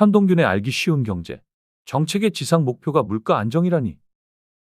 현동균의 알기 쉬운 경제. 정책의 지상 목표가 물가 안정이라니.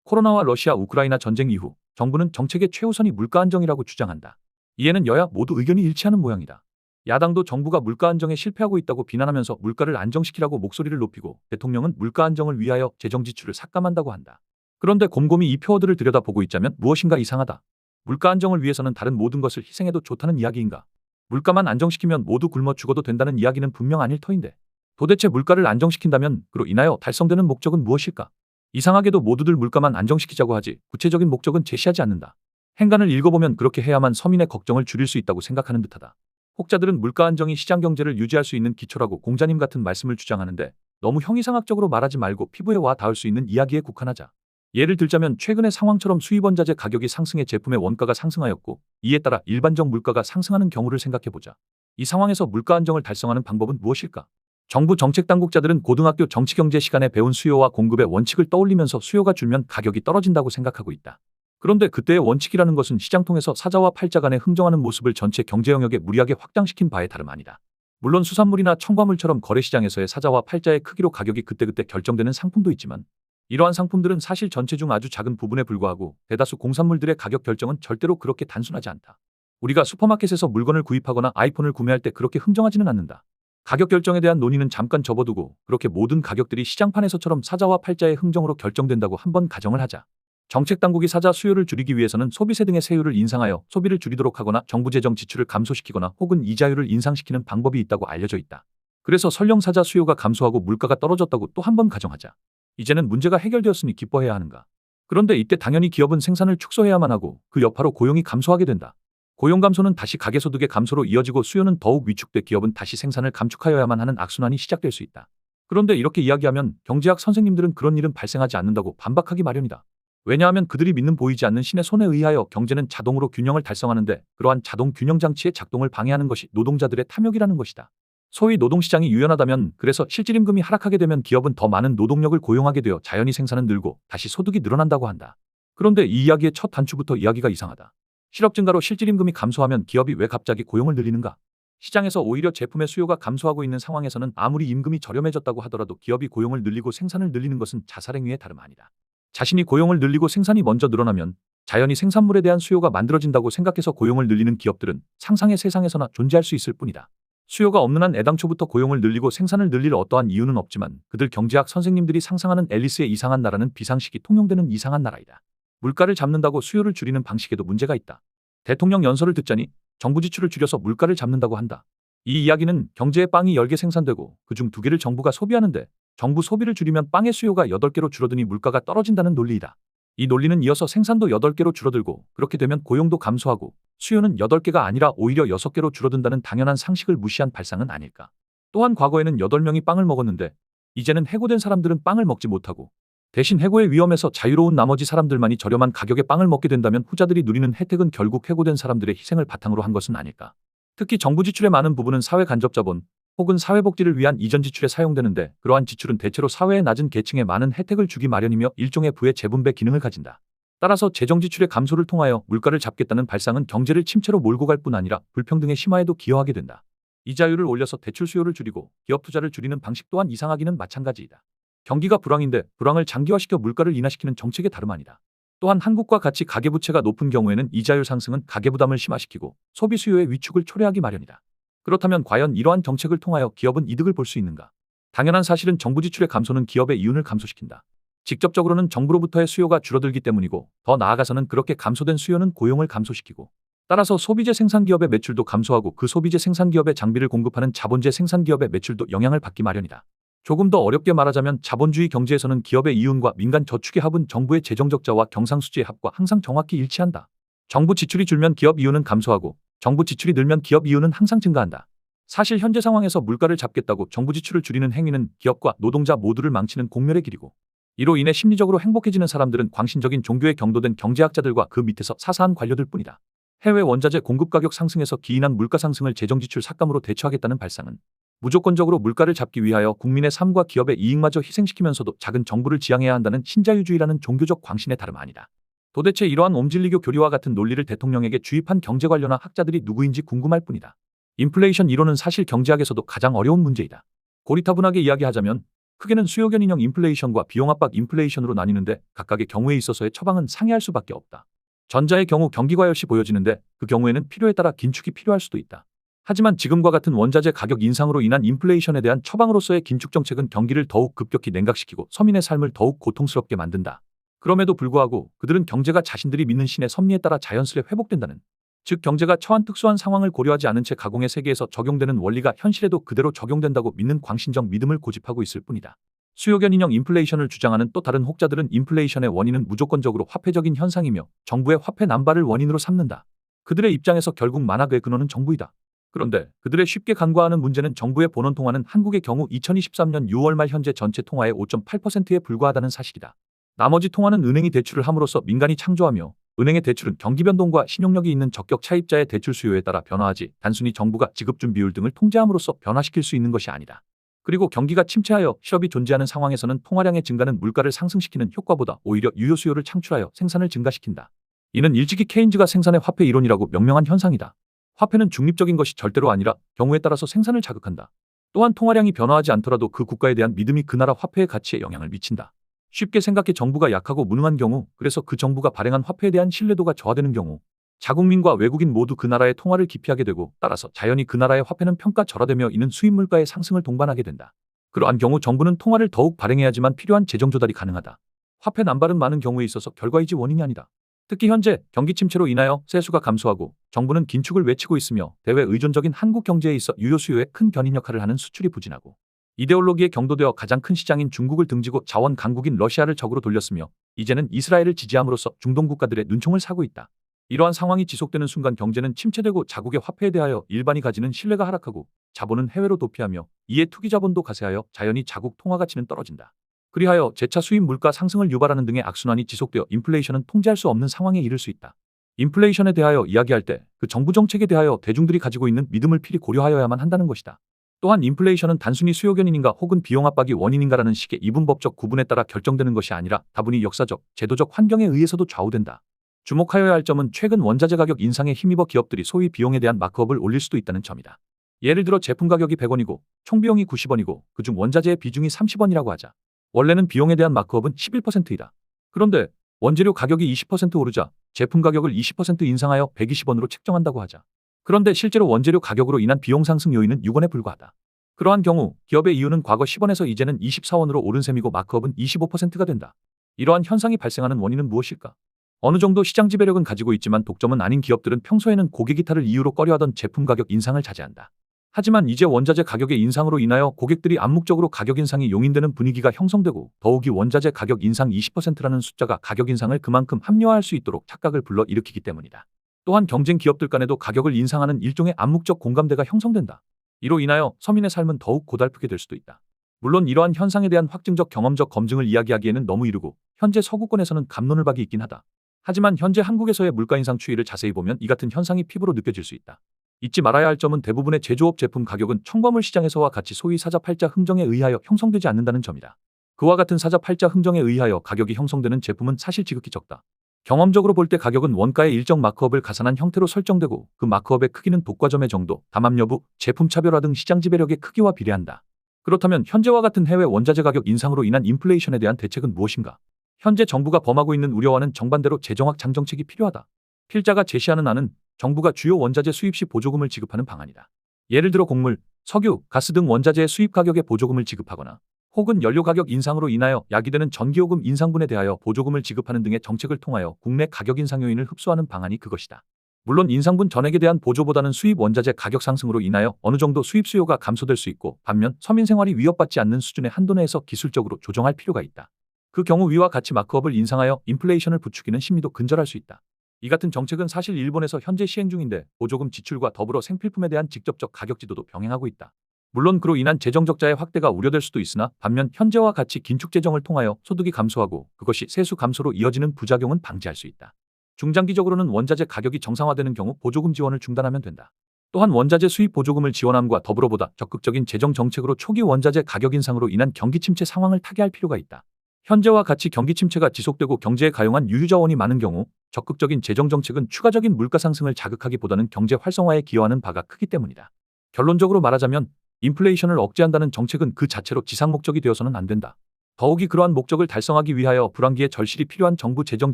코로나와 러시아 우크라이나 전쟁 이후 정부는 정책의 최우선이 물가 안정이라고 주장한다. 이에는 여야 모두 의견이 일치하는 모양이다. 야당도 정부가 물가 안정에 실패하고 있다고 비난하면서 물가를 안정시키라고 목소리를 높이고 대통령은 물가 안정을 위하여 재정 지출을 삭감한다고 한다. 그런데 곰곰이 이 표어들을 들여다보고 있자면 무엇인가 이상하다. 물가 안정을 위해서는 다른 모든 것을 희생해도 좋다는 이야기인가? 물가만 안정시키면 모두 굶어 죽어도 된다는 이야기는 분명 아닐 터인데 도대체 물가를 안정시킨다면 그로 인하여 달성되는 목적은 무엇일까? 이상하게도 모두들 물가만 안정시키자고 하지 구체적인 목적은 제시하지 않는다. 행간을 읽어보면 그렇게 해야만 서민의 걱정을 줄일 수 있다고 생각하는 듯하다. 혹자들은 물가 안정이 시장 경제를 유지할 수 있는 기초라고 공자님 같은 말씀을 주장하는데 너무 형이상학적으로 말하지 말고 피부에 와 닿을 수 있는 이야기에 국한하자. 예를 들자면 최근의 상황처럼 수입 원자재 가격이 상승해 제품의 원가가 상승하였고 이에 따라 일반적 물가가 상승하는 경우를 생각해보자. 이 상황에서 물가 안정을 달성하는 방법은 무엇일까? 정부 정책 당국자들은 고등학교 정치경제 시간에 배운 수요와 공급의 원칙을 떠올리면서 수요가 줄면 가격이 떨어진다고 생각하고 있다. 그런데 그때의 원칙이라는 것은 시장 통해서 사자와 팔자 간의 흥정하는 모습을 전체 경제 영역에 무리하게 확장시킨 바에 다름 아니다. 물론 수산물이나 첨가물처럼 거래시장에서의 사자와 팔자의 크기로 가격이 그때그때 결정되는 상품도 있지만 이러한 상품들은 사실 전체 중 아주 작은 부분에 불과하고 대다수 공산물들의 가격 결정은 절대로 그렇게 단순하지 않다. 우리가 슈퍼마켓에서 물건을 구입하거나 아이폰을 구매할 때 그렇게 흥정하지는 않는다. 가격 결정에 대한 논의는 잠깐 접어두고 그렇게 모든 가격들이 시장판에서처럼 사자와 팔자의 흥정으로 결정된다고 한번 가정을 하자. 정책 당국이 사자 수요를 줄이기 위해서는 소비세 등의 세율을 인상하여 소비를 줄이도록 하거나 정부 재정 지출을 감소시키거나 혹은 이자율을 인상시키는 방법이 있다고 알려져 있다. 그래서 설령 사자 수요가 감소하고 물가가 떨어졌다고 또 한번 가정하자. 이제는 문제가 해결되었으니 기뻐해야 하는가. 그런데 이때 당연히 기업은 생산을 축소해야만 하고 그 여파로 고용이 감소하게 된다. 고용 감소는 다시 가계 소득의 감소로 이어지고 수요는 더욱 위축돼 기업은 다시 생산을 감축하여야만 하는 악순환이 시작될 수 있다. 그런데 이렇게 이야기하면 경제학 선생님들은 그런 일은 발생하지 않는다고 반박하기 마련이다. 왜냐하면 그들이 믿는 보이지 않는 신의 손에 의하여 경제는 자동으로 균형을 달성하는데 그러한 자동 균형 장치의 작동을 방해하는 것이 노동자들의 탐욕이라는 것이다. 소위 노동시장이 유연하다면 그래서 실질임금이 하락하게 되면 기업은 더 많은 노동력을 고용하게 되어 자연히 생산은 늘고 다시 소득이 늘어난다고 한다. 그런데 이 이야기의 첫 단추부터 이야기가 이상하다. 실업 증가로 실질 임금이 감소하면 기업이 왜 갑자기 고용을 늘리는가? 시장에서 오히려 제품의 수요가 감소하고 있는 상황에서는 아무리 임금이 저렴해졌다고 하더라도 기업이 고용을 늘리고 생산을 늘리는 것은 자살행위에 다름 아니다. 자신이 고용을 늘리고 생산이 먼저 늘어나면 자연히 생산물에 대한 수요가 만들어진다고 생각해서 고용을 늘리는 기업들은 상상의 세상에서나 존재할 수 있을 뿐이다. 수요가 없는 한 애당초부터 고용을 늘리고 생산을 늘릴 어떠한 이유는 없지만 그들 경제학 선생님들이 상상하는 앨리스의 이상한 나라는 비상식이 통용되는 이상한 나라이다. 물가를 잡는다고 수요를 줄이는 방식에도 문제가 있다. 대통령 연설을 듣자니 정부 지출을 줄여서 물가를 잡는다고 한다. 이 이야기는 경제의 빵이 10개 생산되고 그중 2개를 정부가 소비하는데 정부 소비를 줄이면 빵의 수요가 8개로 줄어드니 물가가 떨어진다는 논리이다. 이 논리는 이어서 생산도 8개로 줄어들고 그렇게 되면 고용도 감소하고 수요는 8개가 아니라 오히려 6개로 줄어든다는 당연한 상식을 무시한 발상은 아닐까. 또한 과거에는 8명이 빵을 먹었는데 이제는 해고된 사람들은 빵을 먹지 못하고 대신 해고의 위험에서 자유로운 나머지 사람들만이 저렴한 가격에 빵을 먹게 된다면 후자들이 누리는 혜택은 결국 해고된 사람들의 희생을 바탕으로 한 것은 아닐까. 특히 정부 지출의 많은 부분은 사회 간접 자본 혹은 사회복지를 위한 이전 지출에 사용되는데 그러한 지출은 대체로 사회의 낮은 계층에 많은 혜택을 주기 마련이며 일종의 부의 재분배 기능을 가진다. 따라서 재정 지출의 감소를 통하여 물가를 잡겠다는 발상은 경제를 침체로 몰고 갈 뿐 아니라 불평등의 심화에도 기여하게 된다. 이자율을 올려서 대출 수요를 줄이고 기업 투자를 줄이는 방식 또한 이상하기는 마찬가지이다. 경기가 불황인데 불황을 장기화시켜 물가를 인하시키는 정책의 다름 아니다. 또한 한국과 같이 가계부채가 높은 경우에는 이자율 상승은 가계부담을 심화시키고 소비 수요의 위축을 초래하기 마련이다. 그렇다면 과연 이러한 정책을 통하여 기업은 이득을 볼 수 있는가? 당연한 사실은 정부 지출의 감소는 기업의 이윤을 감소시킨다. 직접적으로는 정부로부터의 수요가 줄어들기 때문이고 더 나아가서는 그렇게 감소된 수요는 고용을 감소시키고 따라서 소비재 생산기업의 매출도 감소하고 그 소비재 생산기업의 장비를 공급하는 자본재 생산기업의 매출도 영향을 받기 마련이다. 조금 더 어렵게 말하자면 자본주의 경제에서는 기업의 이윤과 민간 저축의 합은 정부의 재정적자와 경상수지의 합과 항상 정확히 일치한다. 정부 지출이 줄면 기업 이윤은 감소하고 정부 지출이 늘면 기업 이윤은 항상 증가한다. 사실 현재 상황에서 물가를 잡겠다고 정부 지출을 줄이는 행위는 기업과 노동자 모두를 망치는 공멸의 길이고 이로 인해 심리적으로 행복해지는 사람들은 광신적인 종교에 경도된 경제학자들과 그 밑에서 사사한 관료들 뿐이다. 해외 원자재 공급 가격 상승에서 기인한 물가 상승을 재정 지출 삭감으로 대처하겠다는 발상은 무조건적으로 물가를 잡기 위하여 국민의 삶과 기업의 이익마저 희생시키면서도 작은 정부를 지향해야 한다는 신자유주의라는 종교적 광신에 다름 아니다. 도대체 이러한 옴질리교 교리와 같은 논리를 대통령에게 주입한 경제 관련한 학자들이 누구인지 궁금할 뿐이다. 인플레이션 이론은 사실 경제학에서도 가장 어려운 문제이다. 고리타분하게 이야기하자면 크게는 수요 견 인형 인플레이션과 비용 압박 인플레이션으로 나뉘는데 각각의 경우에 있어서의 처방은 상이할 수밖에 없다. 전자의 경우 경기 과열시 보여지는데 그 경우에는 필요에 따라 긴축이 필요할 수도 있다. 하지만 지금과 같은 원자재 가격 인상으로 인한 인플레이션에 대한 처방으로서의 긴축 정책은 경기를 더욱 급격히 냉각시키고 서민의 삶을 더욱 고통스럽게 만든다. 그럼에도 불구하고 그들은 경제가 자신들이 믿는 신의 섭리에 따라 자연스레 회복된다는 즉 경제가 처한 특수한 상황을 고려하지 않은 채 가공의 세계에서 적용되는 원리가 현실에도 그대로 적용된다고 믿는 광신적 믿음을 고집하고 있을 뿐이다. 수요견 인형 인플레이션을 주장하는 또 다른 혹자들은 인플레이션의 원인은 무조건적으로 화폐적인 현상이며 정부의 화폐 남발을 원인으로 삼는다. 그들의 입장에서 결국 만학의 근원은 정부이다. 그런데 그들의 쉽게 간과하는 문제는 정부의 본원 통화는 한국의 경우 2023년 6월 말 현재 전체 통화의 5.8%에 불과하다는 사실이다. 나머지 통화는 은행이 대출을 함으로써 민간이 창조하며 은행의 대출은 경기 변동과 신용력이 있는 적격 차입자의 대출 수요에 따라 변화하지 단순히 정부가 지급 준 비율 등을 통제함으로써 변화시킬 수 있는 것이 아니다. 그리고 경기가 침체하여 실업이 존재하는 상황에서는 통화량의 증가는 물가를 상승시키는 효과보다 오히려 유효 수요를 창출하여 생산을 증가시킨다. 이는 일찍이 케인즈가 생산의 화폐 이론이라고 명명한 현상이다. 화폐는 중립적인 것이 절대로 아니라 경우에 따라서 생산을 자극한다. 또한 통화량이 변화하지 않더라도 그 국가에 대한 믿음이 그 나라 화폐의 가치에 영향을 미친다. 쉽게 생각해 정부가 약하고 무능한 경우, 그래서 그 정부가 발행한 화폐에 대한 신뢰도가 저하되는 경우, 자국민과 외국인 모두 그 나라의 통화를 기피하게 되고 따라서 자연히 그 나라의 화폐는 평가 절하되며 이는 수입 물가의 상승을 동반하게 된다. 그러한 경우 정부는 통화를 더욱 발행해야지만 필요한 재정 조달이 가능하다. 화폐 남발은 많은 경우에 있어서 결과이지 원인이 아니다. 특히 현재 경기 침체로 인하여 세수가 감소하고 정부는 긴축을 외치고 있으며 대외 의존적인 한국 경제에 있어 유효 수요에 큰 견인 역할을 하는 수출이 부진하고 이데올로기에 경도되어 가장 큰 시장인 중국을 등지고 자원 강국인 러시아를 적으로 돌렸으며 이제는 이스라엘을 지지함으로써 중동 국가들의 눈총을 사고 있다. 이러한 상황이 지속되는 순간 경제는 침체되고 자국의 화폐에 대하여 일반이 가지는 신뢰가 하락하고 자본은 해외로 도피하며 이에 투기 자본도 가세하여 자연히 자국 통화 가치는 떨어진다. 그리하여 재차 수입 물가 상승을 유발하는 등의 악순환이 지속되어 인플레이션은 통제할 수 없는 상황에 이를 수 있다. 인플레이션에 대하여 이야기할 때 그 정부 정책에 대하여 대중들이 가지고 있는 믿음을 필히 고려하여야만 한다는 것이다. 또한 인플레이션은 단순히 수요 견인인가 혹은 비용 압박이 원인인가라는 식의 이분법적 구분에 따라 결정되는 것이 아니라 다분히 역사적, 제도적 환경에 의해서도 좌우된다. 주목하여야 할 점은 최근 원자재 가격 인상에 힘입어 기업들이 소위 비용에 대한 마크업을 올릴 수도 있다는 점이다. 예를 들어 제품 가격이 100원이고 총 비용이 90원이고 그중 원자재의 비중이 30원이라고 하자. 원래는 비용에 대한 마크업은 11%이다. 그런데 원재료 가격이 20% 오르자 제품 가격을 20% 인상하여 120원으로 책정한다고 하자. 그런데 실제로 원재료 가격으로 인한 비용 상승 요인은 6원에 불과하다. 그러한 경우 기업의 이유는 과거 10원에서 이제는 24원으로 오른 셈이고 마크업은 25%가 된다. 이러한 현상이 발생하는 원인은 무엇일까? 어느 정도 시장 지배력은 가지고 있지만 독점은 아닌 기업들은 평소에는 고객 이탈을 이유로 꺼려하던 제품 가격 인상을 자제한다. 하지만 이제 원자재 가격의 인상으로 인하여 고객들이 암묵적으로 가격 인상이 용인되는 분위기가 형성되고 더욱이 원자재 가격 인상 20%라는 숫자가 가격 인상을 그만큼 합리화할 수 있도록 착각을 불러 일으키기 때문이다. 또한 경쟁 기업들 간에도 가격을 인상하는 일종의 암묵적 공감대가 형성된다. 이로 인하여 서민의 삶은 더욱 고달프게 될 수도 있다. 물론 이러한 현상에 대한 확증적 경험적 검증을 이야기하기에는 너무 이르고 현재 서구권에서는 감론을 박이 있긴 하다. 하지만 현재 한국에서의 물가 인상 추이를 자세히 보면 이 같은 현상이 피부로 느껴질 수 있다. 잊지 말아야 할 점은 대부분의 제조업 제품 가격은 청과물 시장에서와 같이 소위 사자팔자 흥정에 의하여 형성되지 않는다는 점이다. 그와 같은 사자팔자 흥정에 의하여 가격이 형성되는 제품은 사실 지극히 적다. 경험적으로 볼 때 가격은 원가의 일정 마크업을 가산한 형태로 설정되고 그 마크업의 크기는 독과점의 정도, 담합 여부, 제품 차별화 등 시장 지배력의 크기와 비례한다. 그렇다면 현재와 같은 해외 원자재 가격 인상으로 인한 인플레이션에 대한 대책은 무엇인가? 현재 정부가 범하고 있는 우려와는 정반대로 재정학 장정책이 필요하다. 필자가 제시하는 안은 정부가 주요 원자재 수입 시 보조금을 지급하는 방안이다. 예를 들어 곡물, 석유, 가스 등 원자재의 수입 가격에 보조금을 지급하거나 혹은 연료 가격 인상으로 인하여 야기되는 전기요금 인상분에 대하여 보조금을 지급하는 등의 정책을 통하여 국내 가격 인상 요인을 흡수하는 방안이 그것이다. 물론 인상분 전액에 대한 보조보다는 수입 원자재 가격 상승으로 인하여 어느 정도 수입 수요가 감소될 수 있고 반면 서민 생활이 위협받지 않는 수준의 한도 내에서 기술적으로 조정할 필요가 있다. 그 경우 위와 같이 마크업을 인상하여 인플레이션을 부추기는 심리도 근절할 수 있다. 이 같은 정책은 사실 일본에서 현재 시행 중인데 보조금 지출과 더불어 생필품에 대한 직접적 가격 지도도 병행하고 있다. 물론 그로 인한 재정 적자의 확대가 우려될 수도 있으나 반면 현재와 같이 긴축 재정을 통하여 소득이 감소하고 그것이 세수 감소로 이어지는 부작용은 방지할 수 있다. 중장기적으로는 원자재 가격이 정상화되는 경우 보조금 지원을 중단하면 된다. 또한 원자재 수입 보조금을 지원함과 더불어 보다 적극적인 재정 정책으로 초기 원자재 가격 인상으로 인한 경기 침체 상황을 타개할 필요가 있다. 현재와 같이 경기 침체가 지속되고 경제에 가용한 유유자원이 많은 경우 적극적인 재정 정책은 추가적인 물가 상승을 자극하기보다는 경제 활성화에 기여하는 바가 크기 때문이다. 결론적으로 말하자면 인플레이션을 억제한다는 정책은 그 자체로 지상 목적이 되어서는 안 된다. 더욱이 그러한 목적을 달성하기 위하여 불황기에 절실히 필요한 정부 재정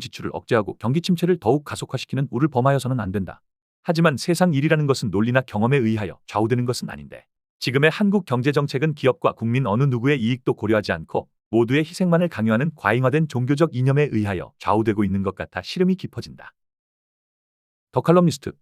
지출을 억제하고 경기 침체를 더욱 가속화시키는 우를 범하여서는 안 된다. 하지만 세상 일이라는 것은 논리나 경험에 의하여 좌우되는 것은 아닌데 지금의 한국 경제 정책은 기업과 국민 어느 누구의 이익도 고려하지 않고 모두의 희생만을 강요하는 과잉화된 종교적 이념에 의하여 좌우되고 있는 것 같아 시름이 깊어진다. 더 칼럼니스트